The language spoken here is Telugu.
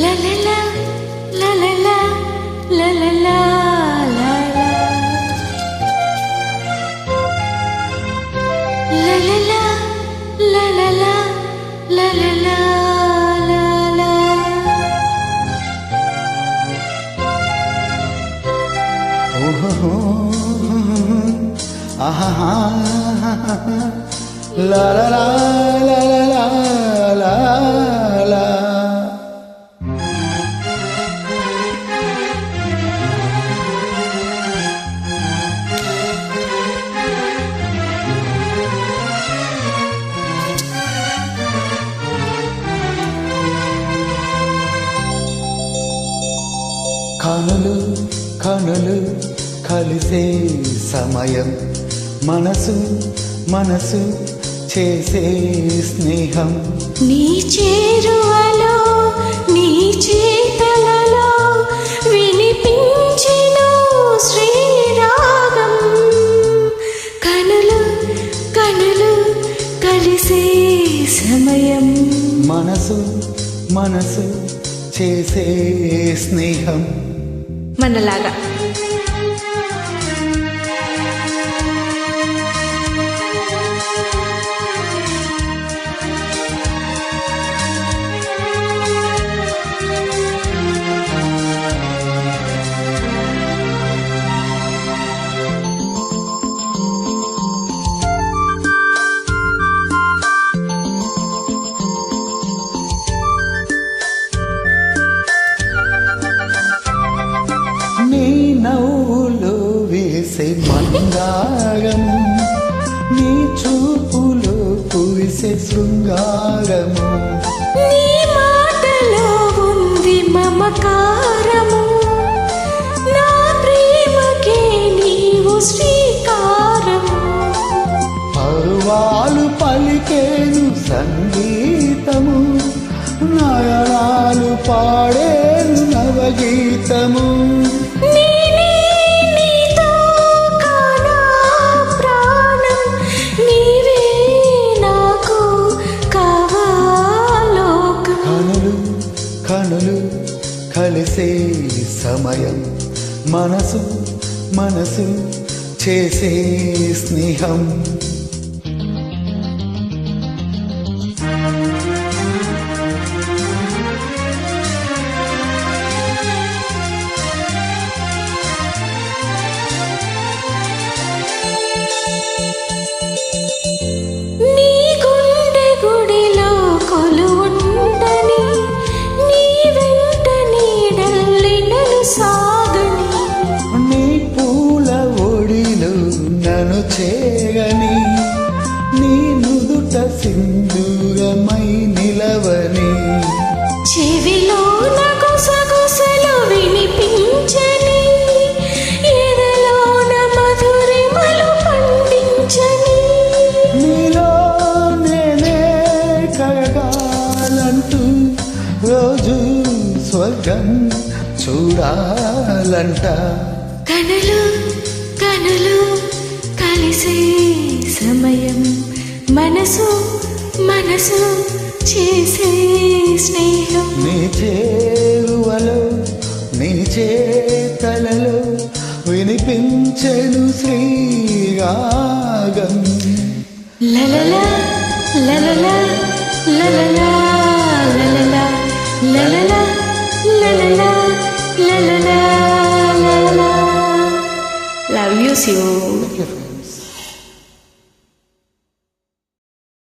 啦啦啦啦啦啦啦。కనులు కనులు కలిసే సమయం. మనసు మనసు చేసే స్నేహం. నీ చేరువలో నీ చేతలలో వినిపించెను శ్రీరాగం. కనులు కనులు కలిసే సమయం. మనసు మనసు చేసే స్నేహం. manalaga. మందారం నీ చూపులో పూసే శృంగారము. నీ మాటలో ఉంది మమకారము. నా ప్రేమకే నీవు శ్రీకారము. పరువాలు పలికేను సంగీతము. నయనాలు పాడేను నవగీతము. కలిసే సమయం మనసు మనసు చేసే స్నేహం. చేగని నీ నుదుట సింధూరమై నిలవని చెవిలో గుసగుసలు వినిపించని ఎదలోన మధురిమలు పండించని. నీలో నేనే కలగాలంటూ రోజు స్వర్గం చూడాలంట. కనులు కనులు కలిసే సమయం మనసు మనసు చేసే స్నేహం నీ చేరువలో నీ చేతలలో వినిపించను శ్రీరాగం లలలా లలలా లలలా లలలా లలలా లలలా లలలా యూ